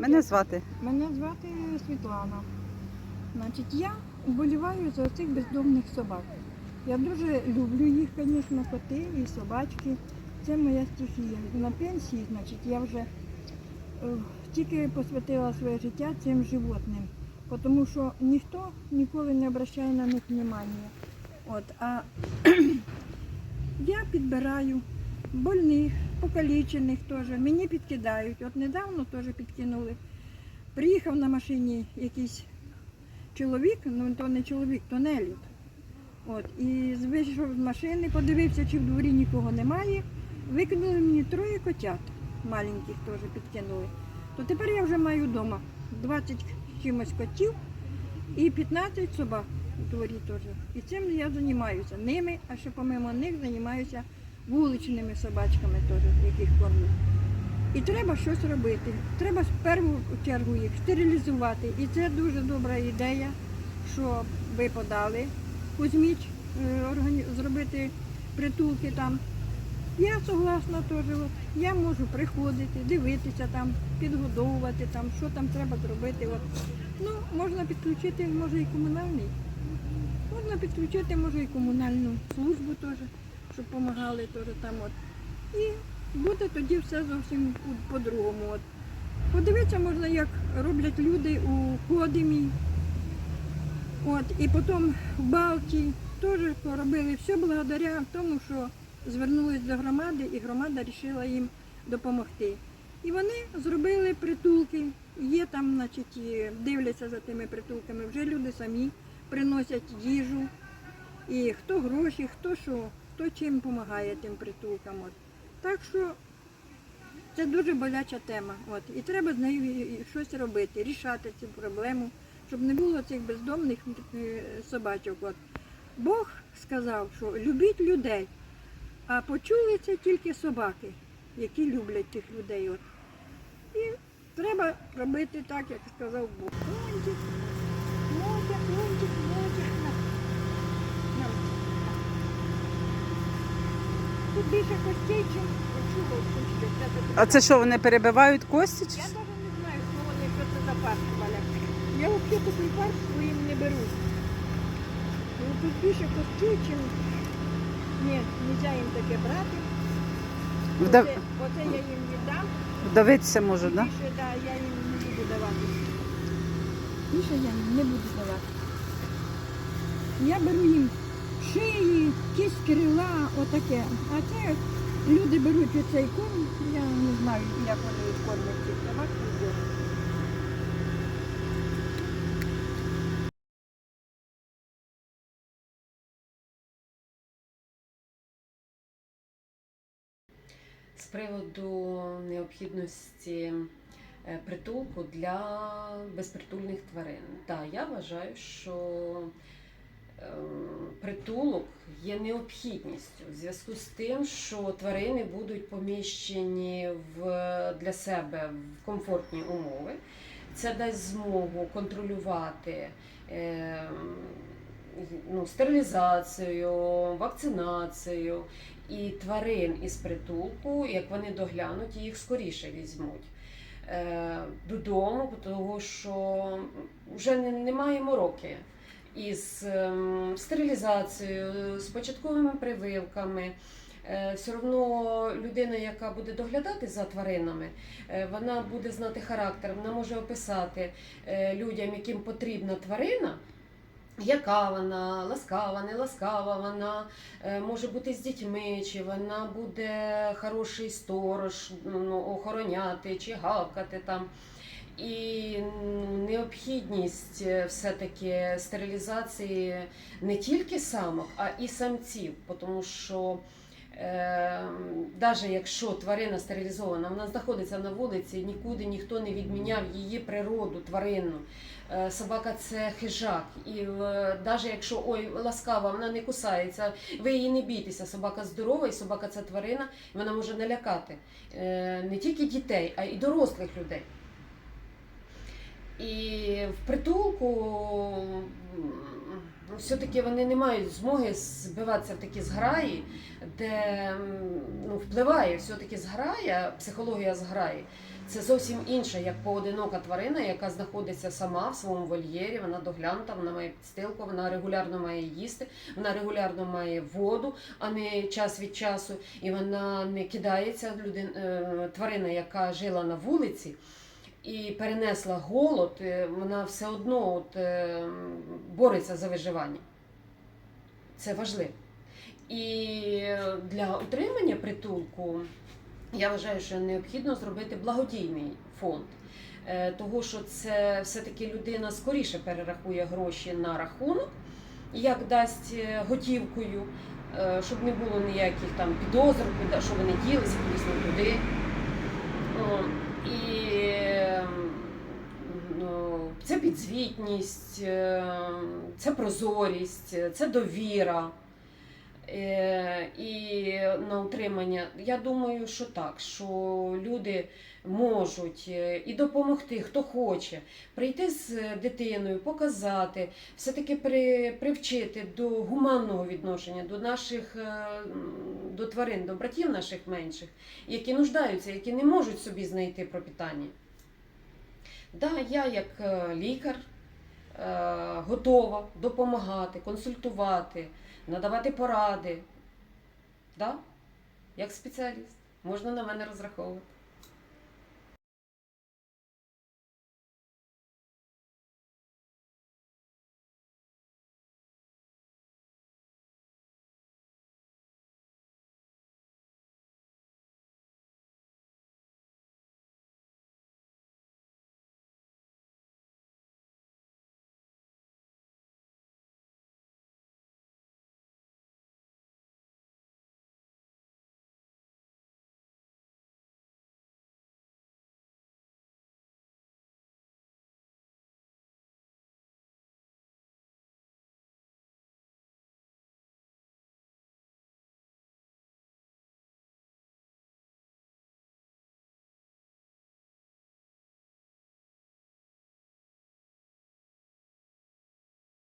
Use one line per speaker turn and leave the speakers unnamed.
Мене звати.
Мене звати Світлана. Значить, я вболіваю за цих бездомних собак. Я дуже люблю їх, звісно, коти і собачки. Це моя стихія. На пенсії, значить, я вже е, тільки посвятила своє життя цим животним, тому що ніхто ніколи не обращає на них внимання. От, а я підбираю больних, покалічених теж. Мені підкидають. От недавно теж підкинули. Приїхав на машині якийсь чоловік, ну то не чоловік, то нелюд. От, і вийшов з машини, подивився, чи в дворі нікого немає. Викинули мені троє котят маленьких теж підкинули. То тепер я вже маю вдома 20 чимось котів і 15 собак у дворі теж. І цим я займаюся ними, а ще помимо них займаюся вуличними собачками теж, яких кормлю. І треба щось робити. Треба в першу чергу їх стерилізувати. І це дуже добра ідея, що ви подали. Кузьміч е, зробити притулки там. Я согласна теж. От. Я можу приходити, дивитися там, підгодовувати там, що там треба зробити. От. Ну, можна підключити, може, і комунальний. Можна підключити, може, і комунальну службу теж, щоб допомагали теж там. От. І буде тоді все зовсім по- по-другому. От. Подивитися можна, як роблять люди у Кодимі. От, і потім в Балті теж поробили все благодаря тому, що звернулись до громади, і громада вирішила їм допомогти. І вони зробили притулки. Є там, значить, дивляться за тими притулками. Вже люди самі приносять їжу. І хто гроші, хто що, хто чим допомагає тим притулкам. От. Так що це дуже боляча тема. От. І треба з нею щось робити, рішати цю проблему, щоб не було цих бездомних е, собачок. От. Бог сказав, що любіть людей, а почули це тільки собаки, які люблять тих людей. От. І треба робити так, як сказав Бог. Лунтик, лунтик, лунтик, лунтик. На. На. Тут більше костей, чим чого
А це що, вони перебивають кості? чи
Я навіть не знаю, що вони що це за парк валяють. Я взагалі такий парк своїм не беру. Ну, тут більше костей, чим... Ні, не можна їм таке брати.
Вдав...
Оце, оце я їм віддам.
Вдавитися можу, так? Да?
Більше да, я їм не буду давати. Більше я їм не буду давати. Я беру їм шиї, кість крила, отаке. А це люди беруть оцей корм, я не знаю, як вони кормять цих собак.
З приводу необхідності е, притулку для безпритульних тварин. Так, я вважаю, що притулок є необхідністю в зв'язку з тим, що тварини будуть поміщені в, для себе в комфортні умови. Це дасть змогу контролювати е, ну, стерилізацію, вакцинацію. І тварин із притулку, як вони доглянуть, їх скоріше візьмуть. Е, додому, тому що вже не, немає мороки із ем, стерилізацією, з початковими прививками. Е, Все одно людина, яка буде доглядати за тваринами, е, вона буде знати характер, вона може описати е, людям, яким потрібна тварина, яка вона, ласкава, не ласкава, вона може бути з дітьми, чи вона буде хороший сторож, ну, охороняти, чи гавкати там. І необхідність е, все-таки стерилізації не тільки самок, а і самців, тому що навіть якщо тварина стерилізована, вона знаходиться на вулиці, нікуди ніхто не відміняв її природу тваринну. Е, Собака це хижак, і навіть якщо ой ласкава, вона не кусається, ви її не бійтеся. Собака здорова, і собака це тварина, вона може налякати е, не тільки дітей, а й дорослих людей. І в притулку все-таки вони не мають змоги збиватися в такі зграї, де ну, впливає все-таки зграя, психологія зграї. Це зовсім інше, як поодинока тварина, яка знаходиться сама в своєму вольєрі, вона доглянута, вона має підстилку, вона регулярно має їсти, вона регулярно має воду, а не час від часу, і вона не кидається е, тварина, яка жила на вулиці. І перенесла голод, е, вона все одно от, е, бореться за виживання. Це важливо. І для утримання притулку я вважаю, що необхідно зробити благодійний фонд. Е, Того, що це все-таки людина скоріше перерахує гроші на рахунок, як дасть готівкою, щоб не було ніяких там підозр, що вони ділися, кудись туди. І це підзвітність, е, це прозорість, це довіра. Е, І на утримання. Я думаю, що так, що люди можуть е, і допомогти, хто хоче, прийти з дитиною, показати, все-таки при, привчити до гуманного відношення до наших до тварин, до братів наших менших, які нуждаються, які не можуть собі знайти пропитання. Да, я як е, лікар е, готова допомагати, консультувати, надавати поради. Да? Як спеціаліст. Можна на мене розраховувати.